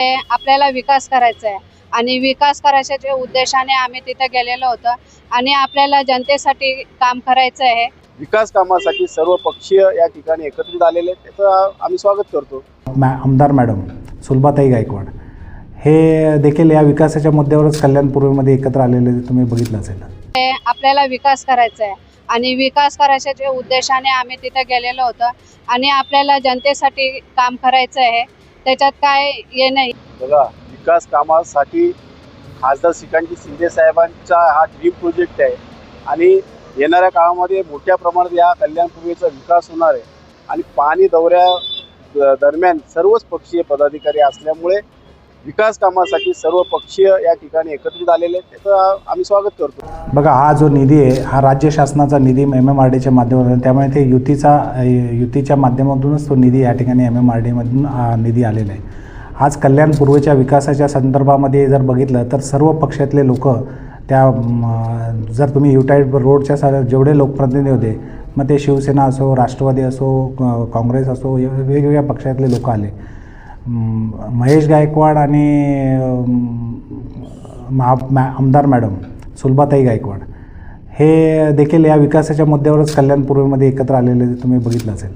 ते आपल्याला विकास करायचा आहे आणि विकास करायच्या उद्देशाने आम्ही तिथे गेलेलो होतो आणि आपल्याला जनतेसाठी काम करायचं आहे विकास कामासाठी सर्व पक्षीय या ठिकाणी एकत्रित आलेले आहेत. त्याचं आम्ही स्वागत करतो. मॅ आमदार मॅडम सुलभाताई गायकवाड हे देखील या विकासाच्या मुद्द्यावरच कल्याणपूर्वीमध्ये एकत्र आलेले तुम्ही बघितलं असेल ते आपल्याला विकास करायचा आहे आणि विकास करायच्या उद्देशाने आम्ही तिथे गेलेलो होतो आणि आपल्याला जनतेसाठी काम करायचं आहे त्याच्यात काय हे नाही. बघा विकास कामासाठी खासदार श्रीकांतजी शिंदे साहेबांचा हा ड्रीम प्रोजेक्ट आहे. आणि येणाऱ्या काळामध्ये मोठ्या प्रमाणात या कल्याणपूर्वीचा विकास होणार आहे. आणि पाणी दौऱ्या द- दरम्यान सर्वच पक्षीय पदाधिकारी असल्यामुळे विकास कामासाठी सर्व पक्षीय या ठिकाणी एकत्रित आलेले आहेत. त्याचं आम्ही स्वागत करतो. बघा हा जो निधी आहे हा राज्य शासनाचा निधी एम एम आर डीच्या माध्यमातून त्यामुळे ते युतीचा युतीच्या माध्यमातूनच तो निधी या ठिकाणी एम एम आर डीमधून निधी आलेला आहे. आज कल्याण पूर्वेच्या विकासाच्या संदर्भामध्ये जर बघितलं तर सर्व पक्षातले लोक त्या जर तुम्ही युटाईड रोडच्या सा जेवढे लोकप्रतिनिधी होते मग ते शिवसेना असो राष्ट्रवादी असो काँग्रेस असो वेगवेगळ्या पक्षातले लोक आले. महेश गायकवाड आणि महा मॅ आमदार मॅडम सुलभाताई गायकवाड हे देखील या विकासाच्या मुद्द्यावरच कल्याणपूर्वीमध्ये एकत्र आलेले तुम्ही बघितलं असेल.